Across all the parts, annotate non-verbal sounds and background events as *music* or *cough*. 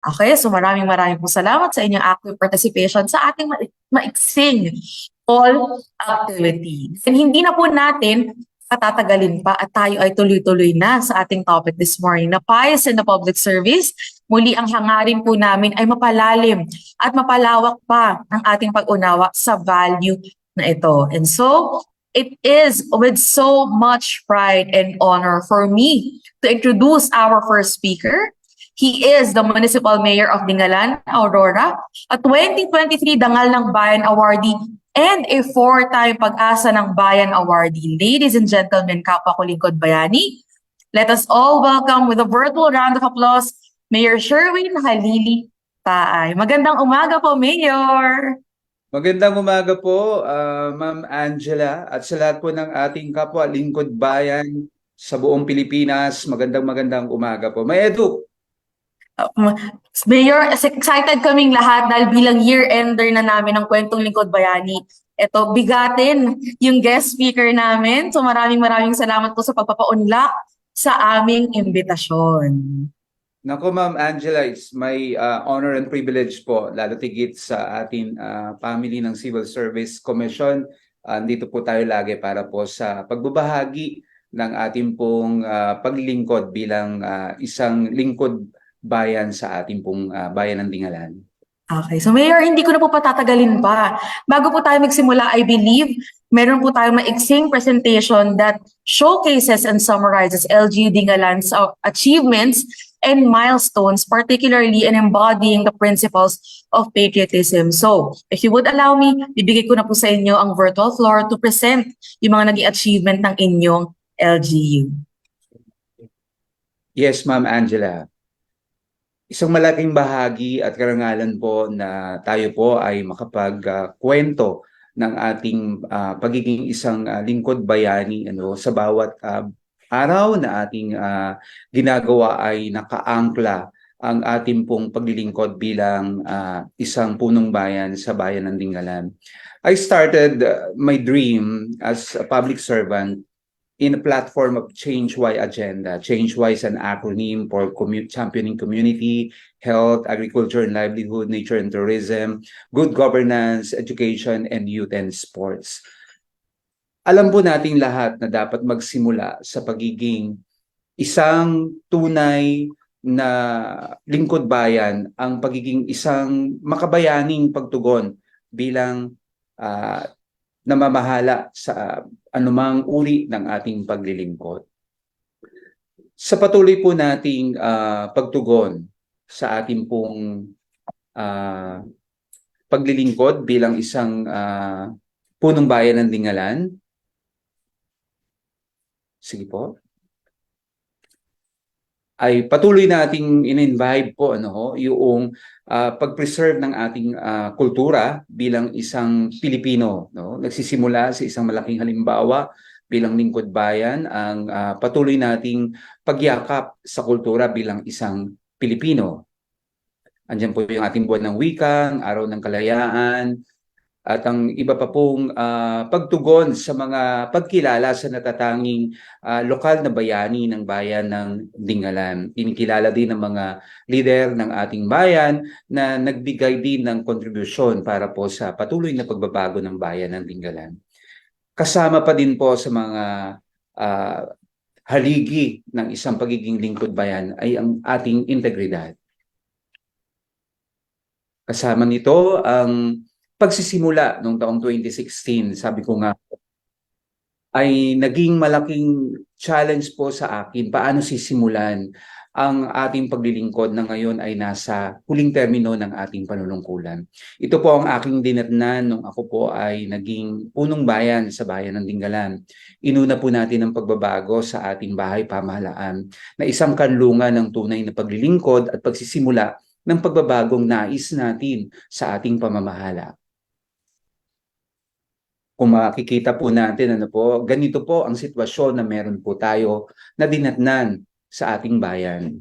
Okay, so maraming maraming po salamat sa inyong active participation sa ating ma- maiksing all activity. And hindi na po natin patatagalin pa at tayo ay tuloy-tuloy na sa ating topic this morning na PIES in the public service. Muli ang hangarin po namin ay mapalalim at mapalawak pa ang ating pag-unawa sa value na ito. And so, it is with so much pride and honor for me to introduce our first speaker. He is the Municipal Mayor of Dingalan, Aurora, a 2023 Dangal ng Bayan Awardee and a four-time Pag-asa ng Bayan Awardee. Ladies and gentlemen, kapwa ko lingkod bayani, let us all welcome with a virtual round of applause, Mayor Sherwin Halili Taay. Magandang umaga po, Mayor! Magandang umaga po, ah, Ma'am Angela, at sa lahat po ng ating kapwa lingkod bayan sa buong Pilipinas. Magandang magandang umaga po. May edu, Um, Mayor, excited kaming lahat dahil bilang year-ender na namin ng Kwentong Lingkod Bayani. Ito, bigatin yung guest speaker namin. So maraming maraming salamat po sa pagpapaunlak sa aming imbitasyon. Nako Ma'am Angela, it's my ah, honor and privilege po, lalo tigit sa ating ah, family ng Civil Service Commission. Andito po tayo lagi para po sa pagbabahagi ng ating pong ah, paglingkod bilang ah, isang lingkod bayan sa ating pong ah, bayan ng Dingalan. Okay, so Mayor, hindi ko na po patatagalin pa. Bago po tayo magsimula, I believe, meron po tayong maiksing presentation that showcases and summarizes LGU Dingalan's uh, achievements and milestones, particularly in embodying the principles of patriotism. So, if you would allow me, bibigay ko na po sa inyo ang virtual floor to present yung mga naging achievement ng inyong LGU. Yes, Ma'am Angela. Isang malaking bahagi at karangalan po na tayo po ay makapagkwento ng ating ah, pagiging isang ah, lingkod bayani ano sa bawat ah, araw na ating ah, ginagawa ay nakaangkla ang ating pong paglilingkod bilang ah, isang punong bayan sa bayan ng Dingalan. I started my dream as a public servant in a platform of Change Y agenda. Change Y is an acronym for commu- championing community, health, agriculture and livelihood, nature and tourism, good governance, education, and youth and sports. Alam po nating lahat na dapat magsimula sa pagiging isang tunay na lingkod bayan, ang pagiging isang makabayaning pagtugon bilang ah, namamahala sa anumang uri ng ating paglilingkod. Sa patuloy po nating ah, pagtugon sa ating pong ah, paglilingkod bilang isang ah, punong bayan ng Dingalan. Sige po. Ay patuloy nating in-invite po ano ho, yung ah, pag-preserve ng ating ah, kultura bilang isang Pilipino, no? Nagsisimula sa isang malaking halimbawa bilang lingkod bayan ang ah, patuloy nating pagyakap sa kultura bilang isang Pilipino. Andiyan po yung ating buwan ng wikang, araw ng kalayaan, at ang iba pa pong ah, pagtugon sa mga pagkilala sa natatanging ah, lokal na bayani ng bayan ng Dingalan. Kinikilala din ng mga lider ng ating bayan na nagbigay din ng kontribusyon para po sa patuloy na pagbabago ng bayan ng Dingalan. Kasama pa din po sa mga ah, haligi ng isang pagiging lingkod bayan ay ang ating integridad. Kasama nito ang pagsisimula noong taong 2016, sabi ko nga, ay naging malaking challenge po sa akin paano sisimulan ang ating paglilingkod na ngayon ay nasa huling termino ng ating panunungkulan. Ito po ang aking dinatnan nung ako po ay naging punong bayan sa bayan ng Dingalan. Inuna po natin ang pagbabago sa ating bahay pamahalaan na isang kanlungan ng tunay na paglilingkod at pagsisimula ng pagbabagong nais natin sa ating pamamahala kung makikita po natin ano po, ganito po ang sitwasyon na meron po tayo na dinatnan sa ating bayan.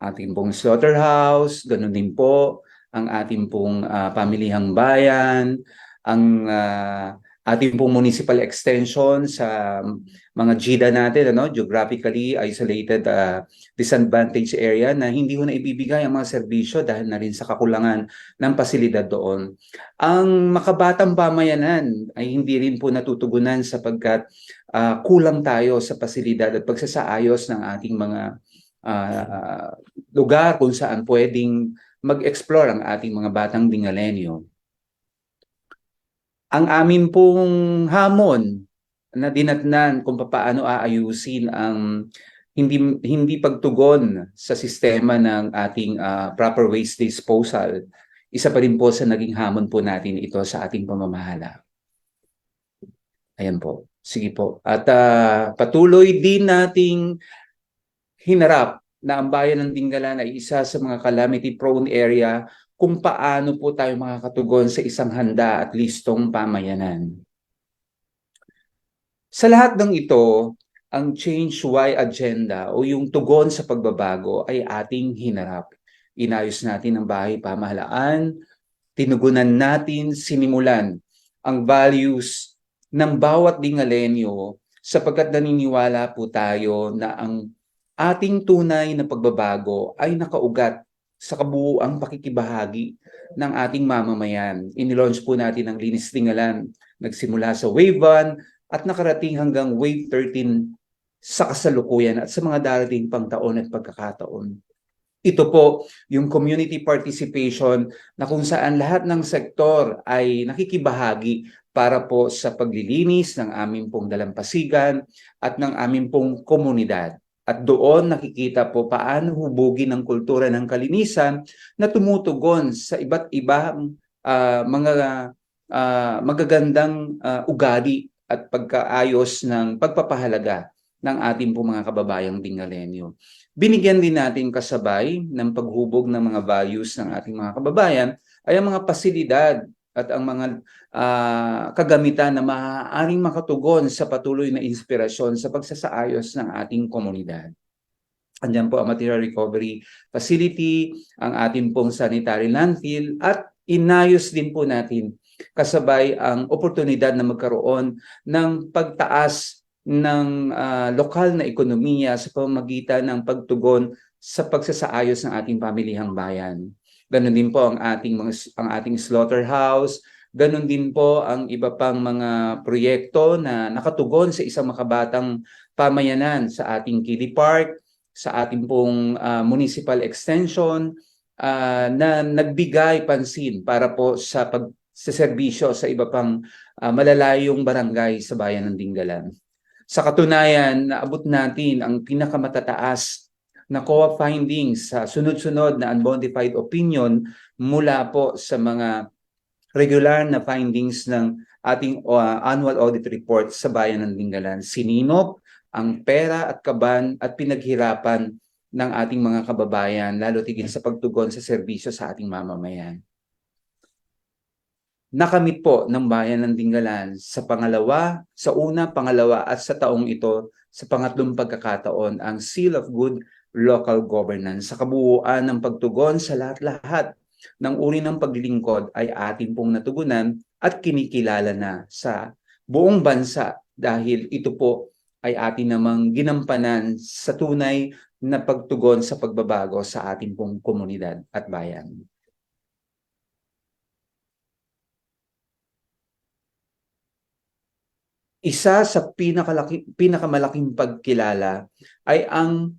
Ating pong slaughterhouse, ganun din po ang ating pong ah, pamilihang bayan, ang ah, ating pong municipal extension sa mga GIDA natin, ano, geographically isolated uh, disadvantaged area na hindi ho na ibibigay ang mga serbisyo dahil na rin sa kakulangan ng pasilidad doon. Ang makabatang pamayanan ay hindi rin po natutugunan sapagkat ah, kulang tayo sa pasilidad at pagsasaayos ng ating mga ah, lugar kung saan pwedeng mag-explore ang ating mga batang dingalenyo. Ang amin pong hamon na dinatnan kung paano aayusin ang hindi hindi pagtugon sa sistema ng ating ah, proper waste disposal. Isa pa rin po sa naging hamon po natin ito sa ating pamamahala. Ayan po. Sige po. At ah, patuloy din nating hinarap na ang bayan ng Dingalan ay isa sa mga calamity prone area kung paano po tayo makakatugon sa isang handa at listong pamayanan. Sa lahat ng ito, ang Change Y agenda o yung tugon sa pagbabago ay ating hinarap. Inayos natin ang bahay pamahalaan, tinugunan natin, sinimulan ang values ng bawat dingalenyo sapagkat naniniwala po tayo na ang ating tunay na pagbabago ay nakaugat sa kabuuang pakikibahagi ng ating mamamayan. Inilaunch po natin ang Linis Tingalan. Nagsimula sa Wave 1 at nakarating hanggang Wave 13 sa kasalukuyan at sa mga darating pang taon at pagkakataon. Ito po yung community participation na kung saan lahat ng sektor ay nakikibahagi para po sa paglilinis ng aming pong dalampasigan at ng aming pong komunidad. At doon nakikita po paano hubugin ang kultura ng kalinisan na tumutugon sa iba't ibang ah, mga ah, magagandang ah, ugali at pagkaayos ng pagpapahalaga ng ating po mga kababayang Dingalenyo. Binigyan din natin kasabay ng paghubog ng mga values ng ating mga kababayan ay ang mga pasilidad at ang mga ah, kagamitan na maaaring makatugon sa patuloy na inspirasyon sa pagsasaayos ng ating komunidad. Andiyan po ang material recovery facility, ang ating pong sanitary landfill at inayos din po natin kasabay ang oportunidad na magkaroon ng pagtaas ng ah, lokal na ekonomiya sa pamamagitan ng pagtugon sa pagsasaayos ng ating pamilihang bayan. Ganon din po ang ating mga ang ating slaughterhouse, ganon din po ang iba pang mga proyekto na nakatugon sa isang makabatang pamayanan sa ating kiddie park, sa ating pong ah, municipal extension ah, na nagbigay pansin para po sa pag sa serbisyo sa iba pang ah, malalayong barangay sa bayan ng Dingalan. Sa katunayan, naabot natin ang pinakamatataas na COA findings sa sunod-sunod na unmodified opinion mula po sa mga regular na findings ng ating uh, annual audit report sa bayan ng Dingalan. Sininop ang pera at kaban at pinaghirapan ng ating mga kababayan, lalo tigil sa pagtugon sa serbisyo sa ating mamamayan. Nakamit po ng bayan ng Dingalan sa pangalawa, sa una, pangalawa at sa taong ito sa pangatlong pagkakataon ang Seal of Good Local Governance sa kabuuan ng pagtugon sa lahat-lahat ng uri ng paglilingkod ay ating pong natugunan at kinikilala na sa buong bansa dahil ito po ay atin namang ginampanan sa tunay na pagtugon sa pagbabago sa ating pong komunidad at bayan. Isa sa pinakalaki, pinakamalaking pagkilala ay ang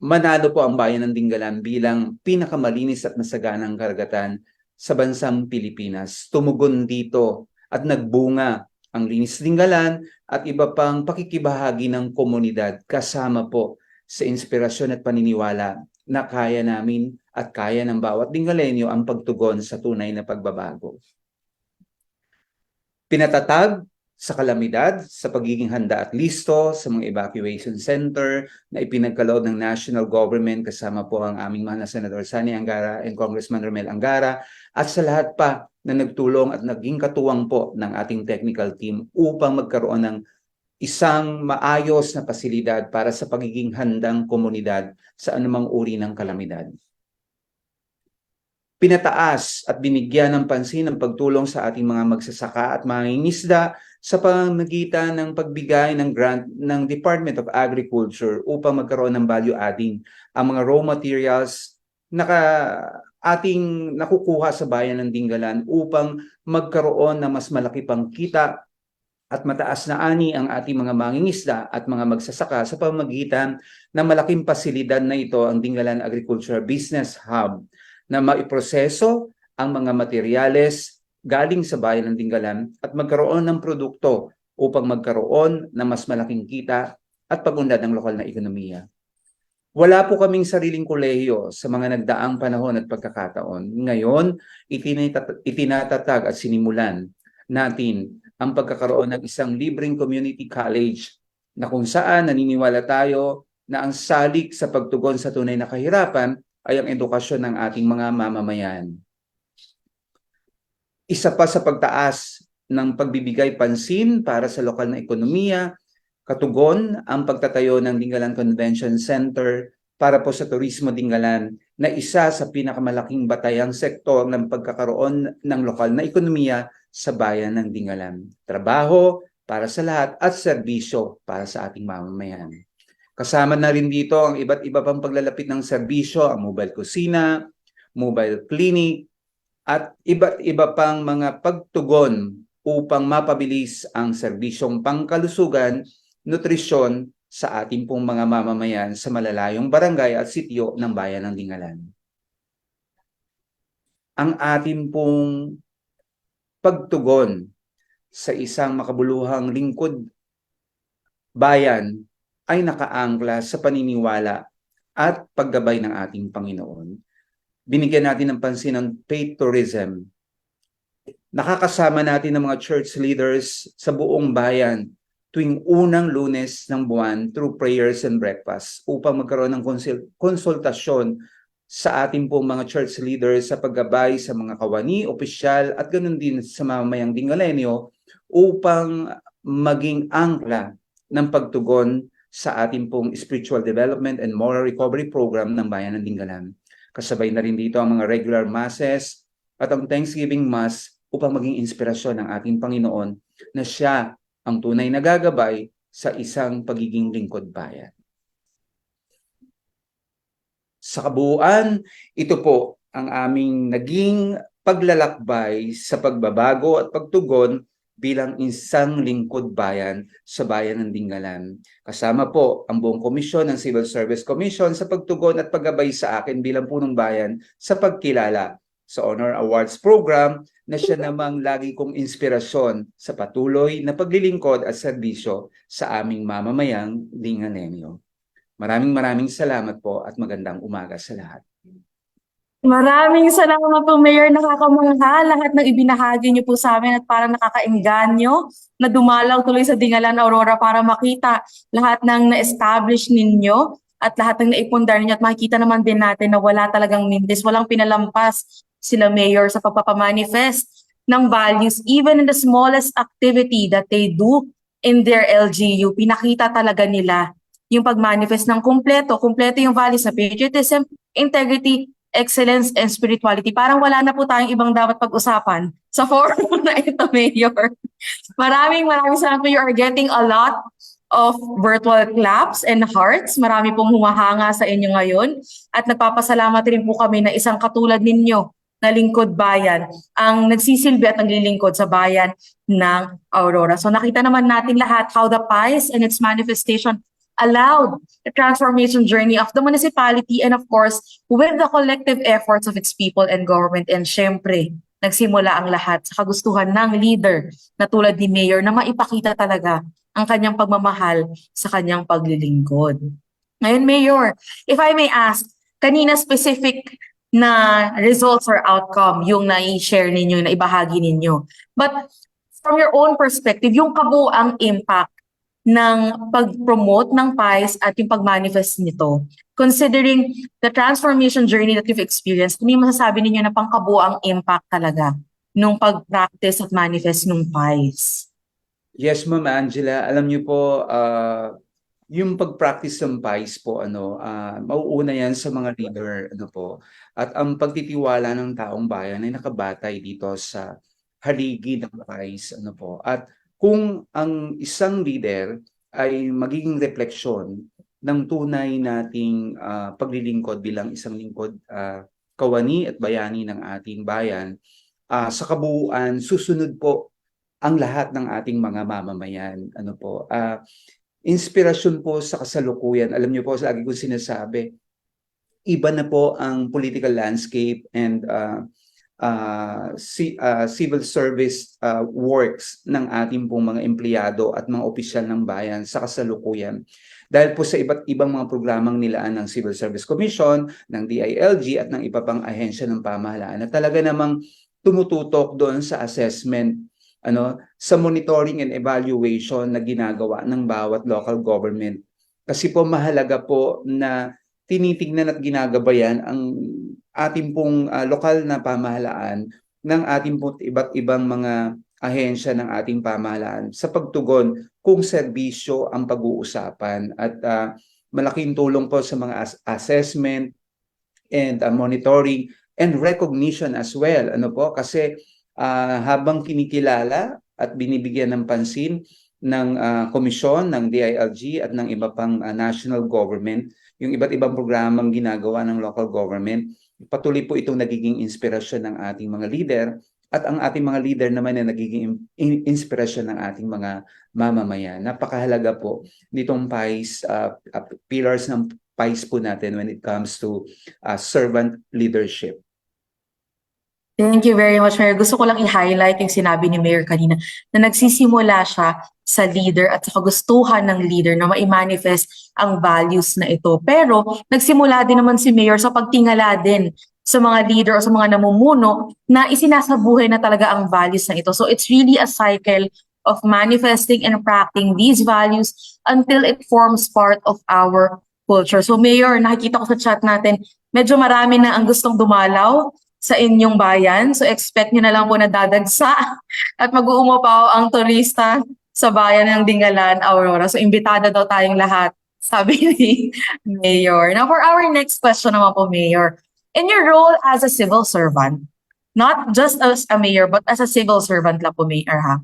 manalo po ang bayan ng Dingalan bilang pinakamalinis at masaganang karagatan sa bansang Pilipinas. Tumugon dito at nagbunga ang Linis Dingalan at iba pang pakikibahagi ng komunidad kasama po sa inspirasyon at paniniwala na kaya namin at kaya ng bawat Dingalenyo ang pagtugon sa tunay na pagbabago. Pinatatag sa kalamidad, sa pagiging handa at listo sa mga evacuation center na ipinagkaloob ng national government kasama po ang aming mahal na Senator Sani Angara and Congressman Romel Angara at sa lahat pa na nagtulong at naging katuwang po ng ating technical team upang magkaroon ng isang maayos na pasilidad para sa pagiging handang komunidad sa anumang uri ng kalamidad. pinataas at binigyan ng pansin ang pagtulong sa ating mga magsasaka at mangingisda sa pamamagitan ng pagbigay ng grant ng Department of Agriculture upang magkaroon ng value adding. Ang mga raw materials na ka- ating nakukuha sa bayan ng Dingalan upang magkaroon ng mas malaki pang kita at mataas na ani ang ating mga mangingisda at mga magsasaka sa pamamagitan ng malaking pasilidad na ito ang Dingalan Agriculture Business Hub na maiproseso ang mga materyales galing sa bayan ng Dingalan at magkaroon ng produkto upang magkaroon ng mas malaking kita at pagunlad ng lokal na ekonomiya. Wala po kaming sariling kolehiyo sa mga nagdaang panahon at pagkakataon. Ngayon, itinata- itinatatag at sinimulan natin ang pagkakaroon ng isang libreng community college na kung saan naniniwala tayo na ang salik sa pagtugon sa tunay na kahirapan ay ang edukasyon ng ating mga mamamayan. Isa pa sa pagtaas ng pagbibigay pansin para sa lokal na ekonomiya, katugon ang pagtatayo ng Dingalan Convention Center para po sa turismo Dingalan na isa sa pinakamalaking batayang sektor ng pagkakaroon ng lokal na ekonomiya sa bayan ng Dingalan. Trabaho para sa lahat at serbisyo para sa ating mamamayan. Kasama na rin dito ang iba't iba pang paglalapit ng serbisyo, ang mobile kusina, mobile clinic, at iba't iba pang mga pagtugon upang mapabilis ang serbisyong pangkalusugan, nutrisyon sa ating pong mga mamamayan sa malalayong barangay at sityo ng bayan ng Dingalan. Ang ating pong pagtugon sa isang makabuluhang lingkod bayan ay nakaangkla sa paniniwala at paggabay ng ating Panginoon. Binigyan natin ng pansin ang faith tourism. Nakakasama natin ng mga church leaders sa buong bayan tuwing unang lunes ng buwan through prayers and breakfast upang magkaroon ng konsul- konsultasyon sa ating pong mga church leaders sa paggabay sa mga kawani, opisyal at ganun din sa mamamayang dingalenyo upang maging angkla ng pagtugon sa ating pong spiritual development and moral recovery program ng Bayan ng Dingalan. Kasabay na rin dito ang mga regular masses at ang Thanksgiving Mass upang maging inspirasyon ng ating Panginoon na siya ang tunay na gagabay sa isang pagiging lingkod bayan. Sa kabuuan, ito po ang aming naging paglalakbay sa pagbabago at pagtugon bilang isang lingkod bayan sa bayan ng Dingalan. Kasama po ang buong komisyon ng Civil Service Commission sa pagtugon at paggabay sa akin bilang punong bayan sa pagkilala sa Honor Awards Program na siya namang lagi kong inspirasyon sa patuloy na paglilingkod at serbisyo sa aming mamamayang Dingalenyo. Maraming maraming salamat po at magandang umaga sa lahat. Maraming salamat po, Mayor. Nakakamangha lahat ng ibinahagi niyo po sa amin at parang nakakainganyo na dumalaw tuloy sa Dingalan Aurora para makita lahat ng na-establish ninyo at lahat ng naipundar ninyo at makikita naman din natin na wala talagang mintis, walang pinalampas sila Mayor sa pagpapamanifest ng values even in the smallest activity that they do in their LGU. Pinakita talaga nila yung pag-manifest ng kumpleto, kumpleto yung values na patriotism, integrity, excellence, and spirituality. Parang wala na po tayong ibang dapat pag-usapan sa forum na ito, *laughs* Mayor. Maraming maraming salamat po. You are getting a lot of virtual claps and hearts. Marami pong humahanga sa inyo ngayon. At nagpapasalamat rin po kami na isang katulad ninyo na lingkod bayan ang nagsisilbi at naglilingkod sa bayan ng Aurora. So nakita naman natin lahat how the PIES and its manifestation allowed the transformation journey of the municipality and of course with the collective efforts of its people and government and syempre nagsimula ang lahat sa kagustuhan ng leader na tulad ni Mayor na maipakita talaga ang kanyang pagmamahal sa kanyang paglilingkod. Ngayon, Mayor, if I may ask, kanina specific na results or outcome yung na-share ninyo, na ibahagi ninyo. But from your own perspective, yung kabuang impact ng pag-promote ng PIES at yung pag-manifest nito, considering the transformation journey that you've experienced, ano masasabi ninyo na pangkabuang impact talaga nung pag-practice at manifest ng PIES? Yes, Ma'am Angela. Alam niyo po, ah, yung pag-practice ng PIES po ano ah, mauuna yan sa mga leader ano po at ang pagtitiwala ng taong bayan ay nakabatay dito sa haligi ng PIES ano po at kung ang isang leader ay magiging refleksyon ng tunay nating ah, paglilingkod bilang isang lingkod ah, kawani at bayani ng ating bayan ah, sa kabuuan susunod po ang lahat ng ating mga mamamayan. Ano po? Ah inspirasyon po sa kasalukuyan. Alam niyo po lagi ko sinasabi iba na po ang political landscape and uh, uh, si, uh, civil service uh, works ng ating pong mga empleyado at mga opisyal ng bayan sa kasalukuyan. Dahil po sa iba't ibang mga programang nilaan ng Civil Service Commission, ng DILG at ng iba pang ahensya ng pamahalaan na talaga namang tumututok doon sa assessment ano sa monitoring and evaluation na ginagawa ng bawat local government. Kasi po mahalaga po na tinitignan at ginagabayan ang ating pong ah, lokal na pamahalaan ng ating pong iba't ibang mga ahensya ng ating pamahalaan sa pagtugon kung serbisyo ang pag-uusapan at ah, malaking tulong po sa mga as- assessment and ah, monitoring and recognition as well. Ano po? Kasi ah, habang kinikilala at binibigyan ng pansin ng ah, komisyon ng DILG at ng iba pang ah, national government yung iba't ibang programang ginagawa ng local government patuloy po itong nagiging inspirasyon ng ating mga leader at ang ating mga leader naman ay nagiging in- inspirasyon ng ating mga mamamayan. Napakahalaga po nitong PIES, uh, uh, pillars ng PIES po natin when it comes to uh, servant leadership. Thank you very much, Mayor. Gusto ko lang i-highlight yung sinabi ni Mayor kanina na nagsisimula siya sa leader at sa kagustuhan ng leader na ma-manifest ang values na ito. Pero nagsimula din naman si Mayor sa pagtingala din sa mga leader o sa mga namumuno na isinasabuhay na talaga ang values na ito. So it's really a cycle of manifesting and practicing these values until it forms part of our culture. So Mayor, nakikita ko sa chat natin, medyo marami na ang gustong dumalaw sa inyong bayan. So expect nyo na lang po na dadagsa *laughs* at mag-uumapaw ang turista sa bayan ng Dingalan, Aurora. So imbitada daw tayong lahat, *laughs* sabi ni Mayor. Now for our next question naman po, Mayor. In your role as a civil servant, not just as a mayor, but as a civil servant lang po, Mayor, ha?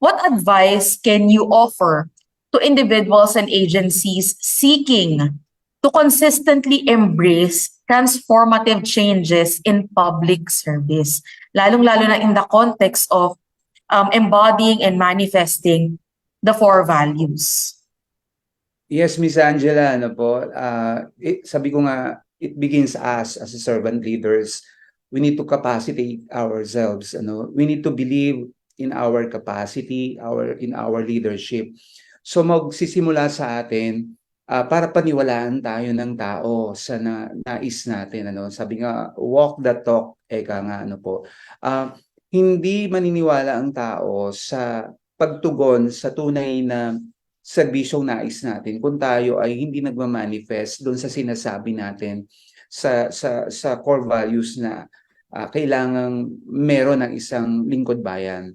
What advice can you offer to individuals and agencies seeking to consistently embrace transformative changes in public service, lalong-lalo na in the context of um, embodying and manifesting the four values. Yes, Miss Angela, ano po, ah, it- sabi ko nga, it begins us as servant leaders. We need to capacitate ourselves, ano. We need to believe in our capacity, our in our leadership. So magsisimula sa atin ah, para paniwalaan tayo ng tao sa na, nais natin, ano. Sabi nga, walk the talk, eka nga, ano po. Ah, hindi maniniwala ang tao sa pagtugon sa tunay na serbisyong nais natin kung tayo ay hindi nagma-manifest doon sa sinasabi natin sa sa sa core values na ah, kailangang meron ng isang lingkod bayan.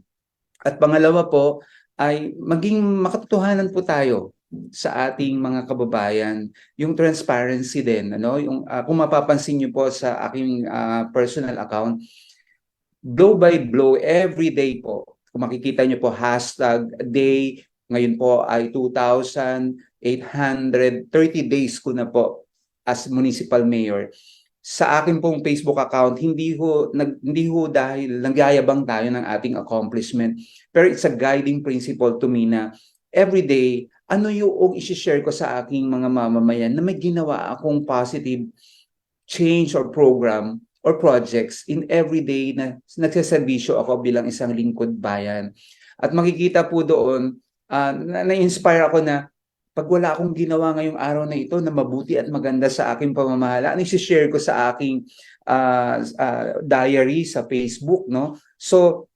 At pangalawa po ay maging makatotohanan po tayo sa ating mga kababayan, yung transparency din, ano, yung ah, kung mapapansin niyo po sa aking ah, personal account, blow by blow every day po. Kung makikita niyo po hashtag day ngayon po ay 2,830 days ko na po as municipal mayor. Sa akin pong Facebook account, hindi ho, nag, hindi ho dahil nagyayabang tayo ng ating accomplishment. Pero it's a guiding principle to me na every day, ano yung isi-share ko sa aking mga mamamayan na may ginawa akong positive change or program or projects in every day na nagsaservisyo ako bilang isang lingkod bayan. At makikita po doon, na- na-inspire ako na pag wala akong ginawa ngayong araw na ito na mabuti at maganda sa aking pamamahala, ano share ko sa aking ah, ah, diary sa Facebook, no? So,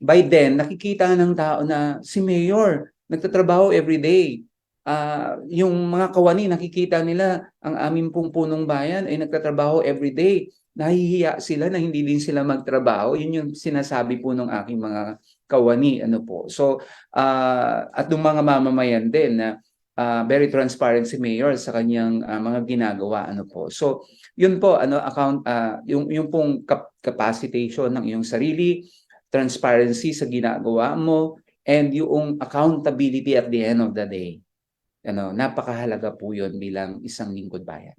by then, nakikita ng tao na si Mayor, nagtatrabaho every day. Ah, yung mga kawani, nakikita nila ang aming pong punong bayan ay nagtatrabaho every day. Nahihiya sila na hindi din sila magtrabaho. Yun yung sinasabi po ng aking mga kawani. Ano po. So, ah, at ng mga mamamayan din na ah, very transparent si Mayor sa kanyang ah, mga ginagawa ano po. So, yun po ano account ah, yung yung pong cap- capacitation ng iyong sarili, transparency sa ginagawa mo and yung accountability at the end of the day. Ano, napakahalaga po yun bilang isang lingkod bayan.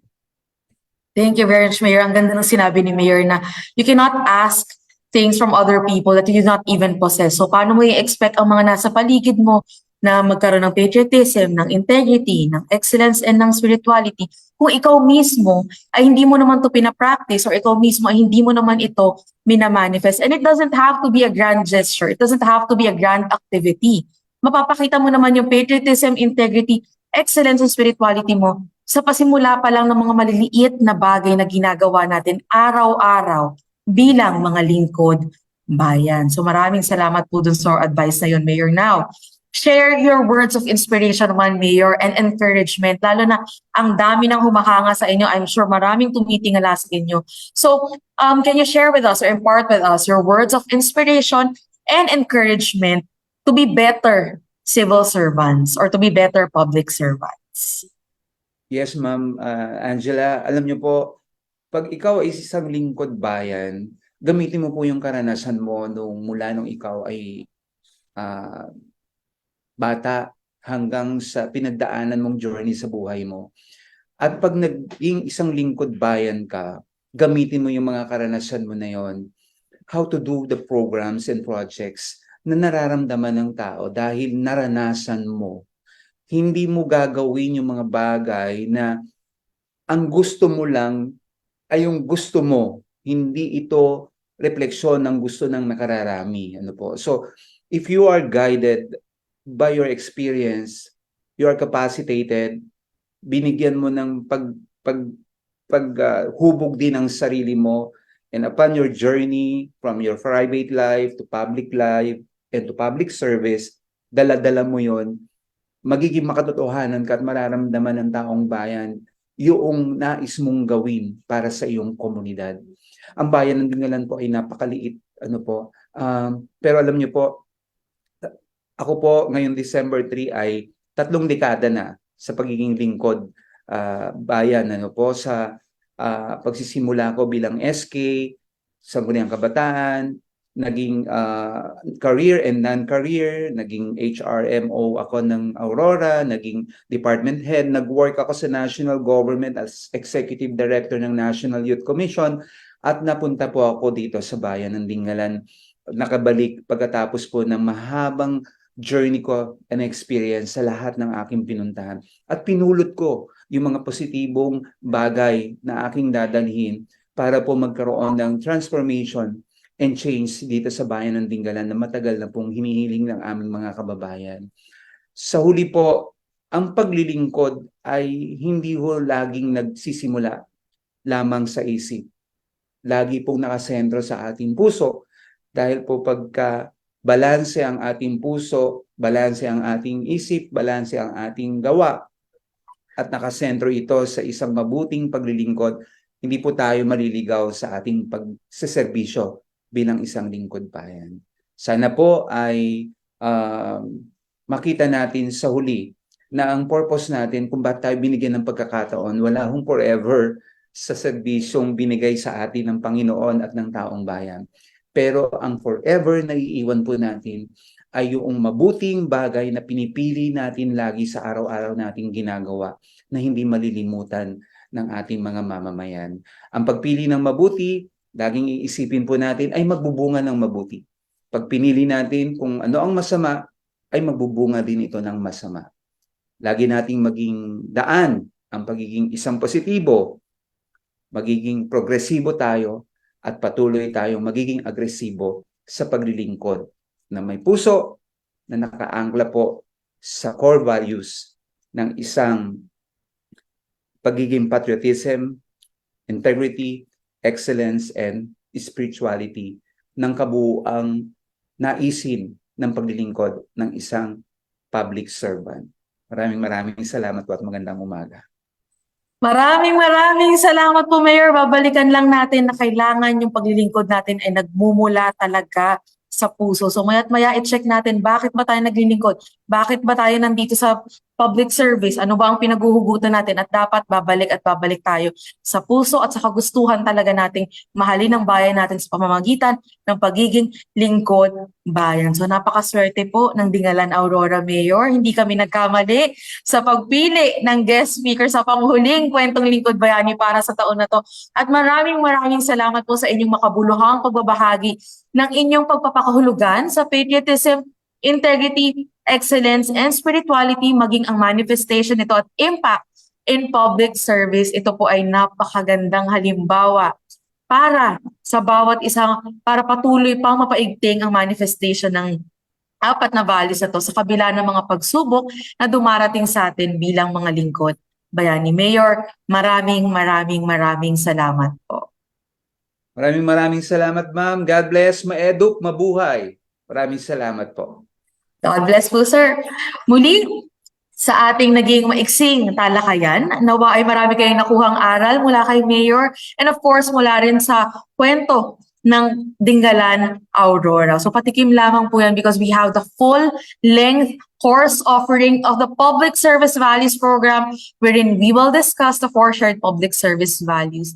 Thank you very much, Mayor. Ang ganda ng sinabi ni Mayor na you cannot ask things from other people that you do not even possess. So, paano mo i-expect ang mga nasa paligid mo na magkaroon ng patriotism, ng integrity, ng excellence, and ng spirituality kung ikaw mismo ay hindi mo naman to pinapractice or ikaw mismo ay hindi mo naman ito minamanifest. And it doesn't have to be a grand gesture. It doesn't have to be a grand activity. Mapapakita mo naman yung patriotism, integrity, excellence, and spirituality mo sa pasimula pa lang ng mga maliliit na bagay na ginagawa natin araw-araw bilang mga lingkod bayan. So maraming salamat po dun sa advice na yun, Mayor. Now, share your words of inspiration naman, Mayor, and encouragement. Lalo na ang dami ng humahanga sa inyo. I'm sure maraming tumitingala sa inyo. So, um, can you share with us or impart with us your words of inspiration and encouragement to be better civil servants or to be better public servants? Yes, Ma'am ah, Angela, alam niyo po, pag ikaw ay isang lingkod bayan, gamitin mo po yung karanasan mo nung mula nung ikaw ay ah, bata hanggang sa pinagdaanan mong journey sa buhay mo. At pag naging isang lingkod bayan ka, gamitin mo yung mga karanasan mo na yon how to do the programs and projects na nararamdaman ng tao dahil naranasan mo hindi mo gagawin yung mga bagay na ang gusto mo lang ay yung gusto mo. Hindi ito refleksyon ng gusto ng nakararami. Ano po? So, if you are guided by your experience, you are capacitated, binigyan mo ng pag pag pag ah, hubog din ang sarili mo and upon your journey from your private life to public life and to public service, dala-dala mo yon magiging makatotohanan ka at mararamdaman ng taong bayan yung nais mong gawin para sa iyong komunidad. Ang bayan ng Dingalan po ay napakaliit, ano po. Um, pero alam niyo po, ako po ngayong December 3 ay tatlong dekada na sa pagiging lingkod ah, bayan ano po sa ah, pagsisimula ko bilang SK sa Sangguniang Kabataan, naging ah, career and non-career, naging HRMO ako ng Aurora, naging department head, nag-work ako sa national government as executive director ng National Youth Commission at napunta po ako dito sa bayan ng Dingalan. Nakabalik pagkatapos po ng mahabang journey ko and experience sa lahat ng aking pinuntahan. At pinulot ko yung mga positibong bagay na aking dadalhin para po magkaroon ng transformation and change dito sa bayan ng Dingalan na matagal na pong hinihiling ng aming mga kababayan. Sa huli po, ang paglilingkod ay hindi ho laging nagsisimula lamang sa isip. Lagi pong nakasentro sa ating puso dahil po pagka balanse ang ating puso, balanse ang ating isip, balanse ang ating gawa, at nakasentro ito sa isang mabuting paglilingkod, hindi po tayo maliligaw sa ating pagseserbisyo bilang isang lingkod bayan. Sana po ay um, makita natin sa huli na ang purpose natin kung bakit tayo binigyan ng pagkakataon, wala hong forever sa serbisyong binigay sa atin ng Panginoon at ng taong bayan. Pero ang forever na iiwan po natin ay yung mabuting bagay na pinipili natin lagi sa araw-araw nating ginagawa na hindi malilimutan ng ating mga mamamayan. Ang pagpili ng mabuti, laging iisipin po natin ay magbubunga ng mabuti. Pag pinili natin kung ano ang masama, ay magbubunga din ito ng masama. Lagi nating maging daan ang pagiging isang positibo, magiging progresibo tayo, at patuloy tayong magiging agresibo sa paglilingkod na may puso na nakaangkla po sa core values ng isang pagiging patriotism, integrity, excellence, and spirituality ng kabuuang naisin ng paglilingkod ng isang public servant. Maraming maraming salamat po at magandang umaga. Maraming maraming salamat po, Mayor. Babalikan lang natin na kailangan yung paglilingkod natin ay nagmumula talaga sa puso. So maya't maya i-check natin bakit ba tayo naglilingkod? Bakit ba tayo nandito sa public service, ano ba ang pinaguhugutan natin at dapat babalik at babalik tayo sa puso at sa kagustuhan talaga nating mahalin ang bayan natin sa pamamagitan ng pagiging lingkod bayan. So napakaswerte po ng Dingalan Aurora Mayor. Hindi kami nagkamali sa pagpili ng guest speaker sa panghuling kwentong lingkod bayani para sa taon na to. At maraming maraming salamat po sa inyong makabuluhang pagbabahagi ng inyong pagpapakahulugan sa patriotism, integrity, excellence, and spirituality maging ang manifestation nito at impact in public service. Ito po ay napakagandang halimbawa para sa bawat isang, para patuloy pang mapaigting ang manifestation ng apat na values na to sa kabila ng mga pagsubok na dumarating sa atin bilang mga lingkod. Bayani Mayor, maraming maraming maraming salamat po. Maraming maraming salamat, ma'am. God bless, ma-educ, mabuhay. Maraming salamat po. God bless po, sir. Muli, sa ating naging maiksing talakayan, nawa ay marami kayong nakuhang aral mula kay Mayor and of course mula rin sa kwento ng Dingalan Aurora. So patikim lamang po yan because we have the full length course offering of the Public Service Values Program wherein we will discuss the four shared public service values